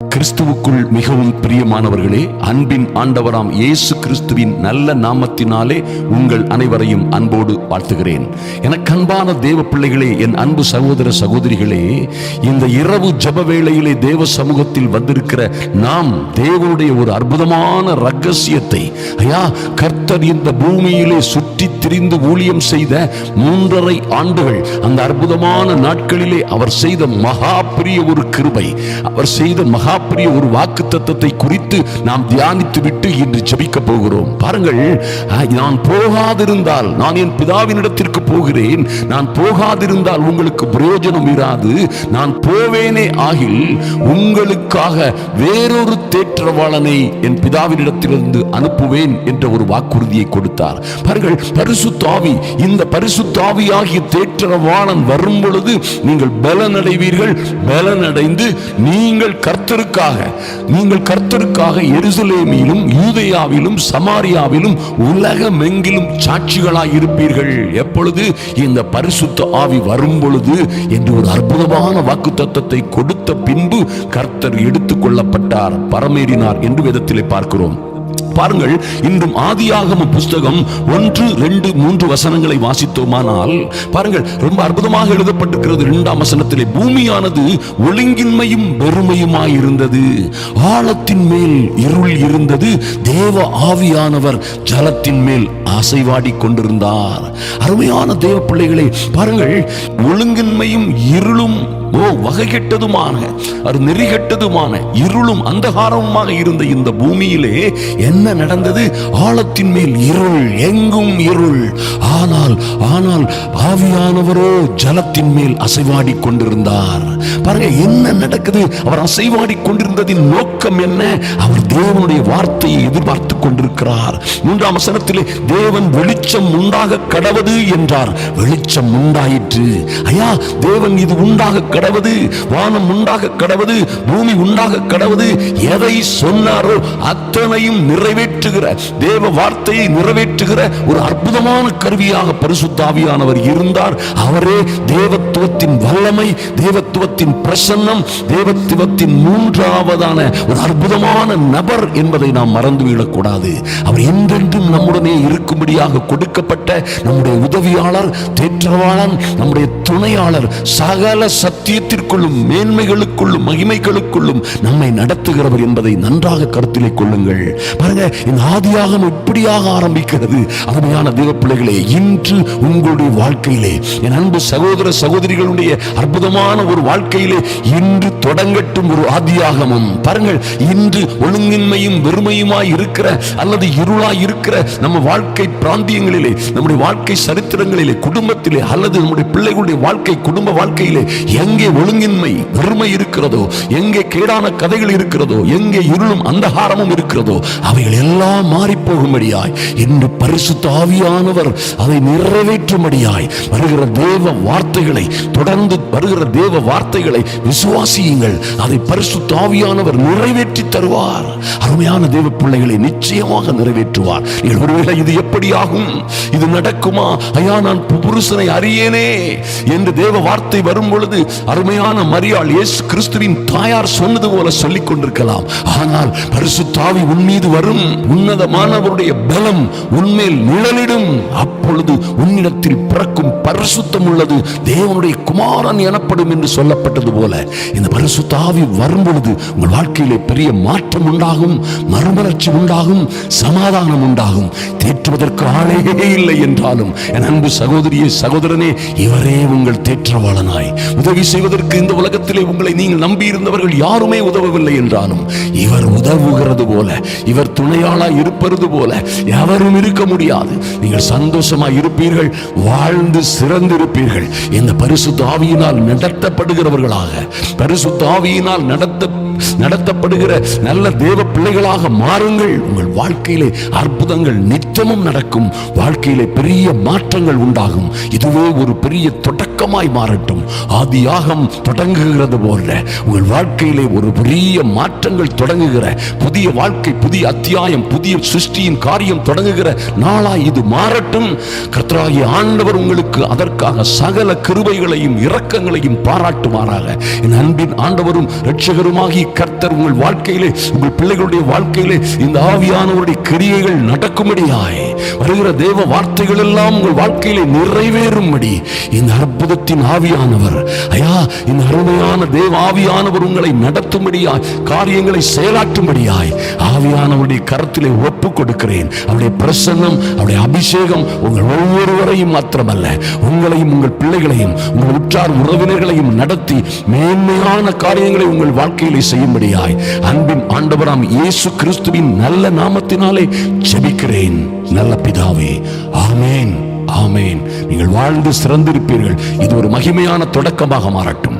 கிறிஸ்துவுக்குள் மிகவும் பிரியமானவர்களே அன்பின் ஆண்டவராம் இயேசு கிறிஸ்துவின் நல்ல நாமத்தினாலே உங்கள் அனைவரையும் அன்போடு வாழ்த்துகிறேன். எனக்கு அன்பான தேவ பிள்ளைகளே என் அன்பு சகோதர சகோதரிகளே இந்த இரவு ஜப வேளையிலே தேவ சமூகத்தில் வந்திருக்கிற நாம் தேவனுடைய ஒரு அற்புதமான ரகசியத்தை ஐயா கர்த்தர் இந்த பூமியிலே சுற்றி திரிந்து ஊழியம் செய்த மூன்றரை ஆண்டுகள் அந்த அற்புதமான நாட்களிலே அவர் செய்த மகா பெரிய ஒரு கிருபை அவர் செய்த மகா பெரிய ஒரு வாக்கு தத்துவத்தை குறித்து நாம் தியானித்து விட்டு இன்று ஜபிக்க போகிறோம். பாருங்கள் நான் போகாதிருந்தால் நான் என் பிதாவினிடத்திற்கு போகிறேன். நான் போகாதிருந்தால் உங்களுக்கு பிரயோஜனம் இராது. நான் போவேனே ஆகில் உங்களுக்காக வேறொரு தேற்றவாளனை என் பிதாவினிடத்திலிருந்து அனுப்புவேன் என்ற ஒரு வாக்குறுதியை கொடுத்தார். பாருங்கள் பரிசுத்தாவி இந்த பரிசுத்தாவி ஆகிய தேற்றவாளன் வரும் பொழுது நீங்கள் பலனடைவீர்கள். பலனடைந்து நீங்கள் கர்த்தருக்காக நீங்கள் கர்த்தருக்காக எருசலேமிலும் யூதேயாவிலும் சமாரியாவிலும் உலகமெங்கிலும் சாட்சிகளாய் இருப்பீர்கள். எப்பொழுது இந்த பரிசுத்த ஆவி வரும் பொழுது என்று ஒரு அற்புதமான வாக்கு தத்துவத்தை கொடுத்த பின்பு கர்த்தர் எடுத்துக்கொள்ளப்பட்டார் பரமேறினார் என்று விதத்திலே பார்க்கிறோம். பாருங்கள் இன்றும் ஆதியாகம புஸ்தகம் ஒன்று ரெண்டு மூன்று வசனங்களை வாசித்தோமானால் பாருங்கள் ரொம்ப அற்புதமாக எழுதப்பட்டிருக்கிறது. இரண்டாம் வசனத்திலே பூமியானது ஒழுங்கின்மையும் வெறுமையுமாய் இருந்தது ஆழத்தின் மேல் இருள் இருந்தது. தேவ ஆவியானவர் ஜலத்தின் மேல் அசைவாடி கொண்டிருந்தார் அருமையான தேவ பிள்ளைகளை பாருங்கள் ஒழுங்கின்மையும் இருளும் ஓ வகைகெட்டதுமான அது நெறிகெட்டதுமான இருளும் அந்தகாரமுமாக இருந்த இந்த பூமியிலே என்ன நடந்தது? ஆழத்தின் மேல் இருள் எங்கும் இருள். ஆனால் ஆனால் ஆவியானவரோ ஜலத்தின் மேல் அசைவாடி கொண்டிருந்தார். பாருங்க என்ன நடக்குது? அவர் அசைவாடி கொண்டிருந்ததின் நோக்கம் என்ன? அவர் தேவனுடைய வார்த்தையை எதிர்பார்த்து கொண்டிருக்கிறார். மூன்றாம் வசனத்திலே தேவன் வெளிச்சம் உண்டாக கடவது என்றார். வெளிச்சம் உண்டாயிற்று. ஐயா தேவன் இது உண்டாக கடவது வானம் உண்டாக கடவது பூமி உண்டாக கடவது எதை சொன்னாரோ அத்தனையும் நிறைவேற்றுகிற தேவ வார்த்தையை நிறைவேற்றுகிற ஒரு அற்புதமான கருவியாக பரிசுத்தாவியானவர் இருந்தார். அவரே தேவத்துவத்தின் வல்லமை தேவத்துவத்தின் பிரசன்னம் தேவத்துவத்தின் மூன்றாவதான ஒரு அற்புதமான நபர் என்பதை நாம் மறந்துவிடக்கூடாது. அவர் என்றென்றும் நம்முடனே இருக்கும்படியாக கொடுக்கப்பட்ட நம்முடைய உதவியாளர் தேற்றவாளன் நம்முடைய துணையாளர் சகல சத்தியத்திற்குள்ளும் மேன்மைகளுக்குள்ளும் மகிமைகளுக்குள்ளும் நம்மை நடத்துகிறவர் என்பதை நன்றாக கருத்திலே கொள்ளுங்கள். பாருங்க இந்த ஆதியாகம் இப்படியாக ஆரம்பிக்கிறது. அருமையான தேவ பிள்ளைகளே இன்று மாற்று உங்களுடைய வாழ்க்கையிலே என் அன்பு சகோதர சகோதரிகளுடைய அற்புதமான ஒரு வாழ்க்கையிலே இன்று தொடங்கட்டும் ஒரு ஆதியாகமும். பாருங்கள் இன்று ஒழுங்கின்மையும் வெறுமையுமாய் இருக்கிற அல்லது இருளாய் இருக்கிற நம்ம வாழ்க்கை பிராந்தியங்களிலே நம்முடைய வாழ்க்கை சரித்திரங்களிலே குடும்பத்திலே அல்லது நம்முடைய பிள்ளைகளுடைய வாழ்க்கை குடும்ப வாழ்க்கையிலே எங்கே ஒழுங்கின்மை வெறுமை இருக்கிறதோ எங்கே கேடான கதைகள் இருக்கிறதோ எங்கே இருளும் அந்தகாரமும் இருக்கிறதோ அவைகள் எல்லாம் மாறிப்போகும்படியாய் இன்று பரிசுத்த ஆவியானவர் அதை நிறைவேற்றும்படியாய் வருகிற தேவ வார்த்தைகளை தொடர்ந்து வருகிற தேவ வார்த்தைகளை விசுவாசியுங்கள். அதை பரிசு தாவியானவர் நிறைவேற்றி தருவார். அருமையான தேவ பிள்ளைகளை நிச்சயமாக நிறைவேற்றுவார். நீங்கள் ஒருவேளை இது எப்படி ஆகும் இது நடக்குமா? ஐயா நான் பு- புருஷனை அறியேனே என்று தேவ வார்த்தை வரும் பொழுது அருமையான மரியாள் இயேசு கிறிஸ்துவின் தாயார் சொன்னது போல சொல்லிக் கொண்டிருக்கலாம். ஆனால் பரிசு தாவி உன் மீது வரும். உன்னதமானவருடைய பலம் உன்மேல் நிழலிடும். அப்பொழுது உன்னிடத்தில் பிறக்கும் பரிசுத்தம் உள்ளது தேவனுடைய குமாரன் எனப்படும் என்று சொல்லப்பட்டது போல இந்த பரிசுத்தாவி வரும்பொழுது உங்கள் வாழ்க்கையிலே பெரிய மாற்றம் உண்டாகும் மறுமலர்ச்சி உண்டாகும் சமாதானம் உண்டாகும். தேற்றுவதற்கு ஆளே இல்லை என்றாலும் என் அன்பு சகோதரியே சகோதரனே இவரே உங்கள் தேற்றவாளனாய். உதவி செய்வதற்கு இந்த உலகத்திலே உங்களை நீங்கள் நம்பி இருந்தவர்கள் யாருமே உதவவில்லை என்றாலும் இவர் உதவுகிறது போல இவர் துணையாளாய் இருப்பது போல எவரும் இருக்க முடியாது. நீங்கள் சந்தோஷமாய் இருப்பீர்கள் வாழ்ந்து சிறந்திருப்பீர்கள். இந்த பரிசு தாவியினால் நடத்தப்படுகிறவர்களாக பரிசு தாவியினால் நடத்த நடத்தப்படுகிற நல்ல தேவ பிள்ளைகளாக மாறுங்கள். உங்கள் வாழ்க்கையிலே அற்புதங்கள் நிச்சயமும் நடக்கும். வாழ்க்கையிலே பெரிய மாற்றங்கள் உண்டாகும். இதுவே ஒரு பெரிய தொடக்கமாய் மாறட்டும். ஆதியாகம் தொடங்குகிறது போல உங்கள் வாழ்க்கையிலே ஒரு பெரிய மாற்றங்கள் தொடங்குகிற புதிய வாழ்க்கை புதிய அத்தியாயம் புதிய சிருஷ்டியின் காரியம் தொடங்குகிற நாளாய் இது மாறட்டும். கர்த்தராகிய ஆண்டவர் உங்களுக்கு அதற்காக சகல கிருபைகளையும் இரக்கங்களையும் பாராட்டுமாறாக என் அன்பின் ஆண்டவரும் ரட்சகருமாகி கர்த்தர் உங்கள் வாழ்க்கையிலே உங்கள் பிள்ளைகளுடைய வாழ்க்கையிலே இந்த ஆவியானவருடைய கிரியைகள் நடக்கும்படியாய். வருகிற தேவ வார்த்தைகள் எல்லாம் உங்கள் வாழ்க்கையிலே நிறைவேறும்படி. இந்த அற்புதத்தின் ஆவியானவர் ஐயா இந்த அருமையான தேவ ஆவியானவர் உங்களை நடத்தும்படியாய் காரியங்களை செயலாற்றும்படியாய் ஆவியானவருடைய கரத்திலே ஒப்பு கொடுக்கிறேன் அவருடைய பிரசன்னம் அவருடைய அபிஷேகம் உங்கள் ஒவ்வொருவரையும் மாத்திரமல்ல உங்களையும் உங்கள் பிள்ளைகளையும் உங்கள் உற்றார் உறவினர்களையும் நடத்தி மேன்மையான காரியங்களை உங்கள் வாழ்க்கையிலே செய்யும்படியாய் அன்பின் ஆண்டவராம் இயேசு கிறிஸ்துவின் நல்ல நாமத்தினாலே ஜெபிக்கிறேன். நல்ல பிதாவே ஆமேன் ஆமேன். நீங்கள் வாழ்ந்து சிறந்திருப்பீர்கள். இது ஒரு மகிமையான தொடக்கமாக மாறட்டும்.